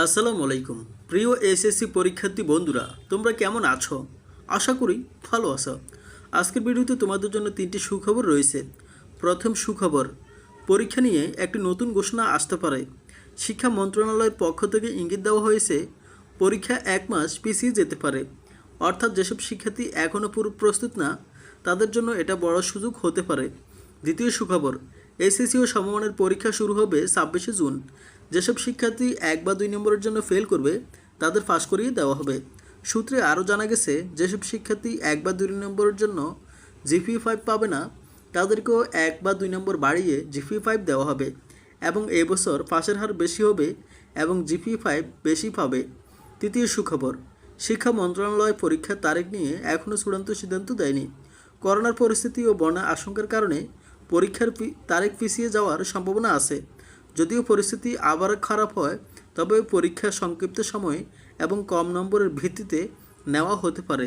আসসালামু আলাইকুম। প্রিয় এসএসসি পরীক্ষার্থী বন্ধুরা, তোমরা কেমন আছো? আশা করি ভালো আছো। আজকের ভিডিওতে তোমাদের জন্য তিনটি সুখবর রয়েছে। প্রথম সুখবর, পরীক্ষা নিয়ে একটি নতুন ঘোষণা আসতে পারে। শিক্ষা মন্ত্রণালয়ের পক্ষ থেকে ইঙ্গিত দেওয়া হয়েছে, পরীক্ষা এক মাস পিছিয়ে যেতে পারে। অর্থাৎ যেসব শিক্ষার্থী এখনও পুরো প্রস্তুত না, তাদের জন্য এটা বড় সুযোগ হতে পারে। দ্বিতীয় সুখবর, এসএসসি ও সমমানের পরীক্ষা শুরু হবে ছাব্বিশে জুন। যেসব শিক্ষার্থী এক বা দুই নম্বরের জন্য ফেল করবে, তাদের ফাঁস করিয়ে দেওয়া হবে। সূত্রে আরও জানা গেছে, যেসব শিক্ষার্থী এক বা দুই নম্বরের জন্য জিপি ফাইভ পাবে না, তাদেরকেও এক বা দুই নম্বর বাড়িয়ে জিপি ফাইভ দেওয়া হবে এবং এবছর পাশের হার বেশি হবে এবং জিপি ফাইভ বেশি পাবে। তৃতীয় সুখবর, শিক্ষা মন্ত্রণালয় পরীক্ষার তারিখ নিয়ে এখনও চূড়ান্ত সিদ্ধান্ত দেয়নি। করোনার পরিস্থিতি ও বন্যা আশঙ্কার কারণে পরীক্ষার তারিখ পিছিয়ে যাওয়ার সম্ভাবনা আছে। যদিও পরিস্থিতি আবার খারাপ হয়, তবে পরীক্ষা সংক্ষিপ্ত সময় এবং কম নম্বরের ভিত্তিতে নেওয়া হতে পারে।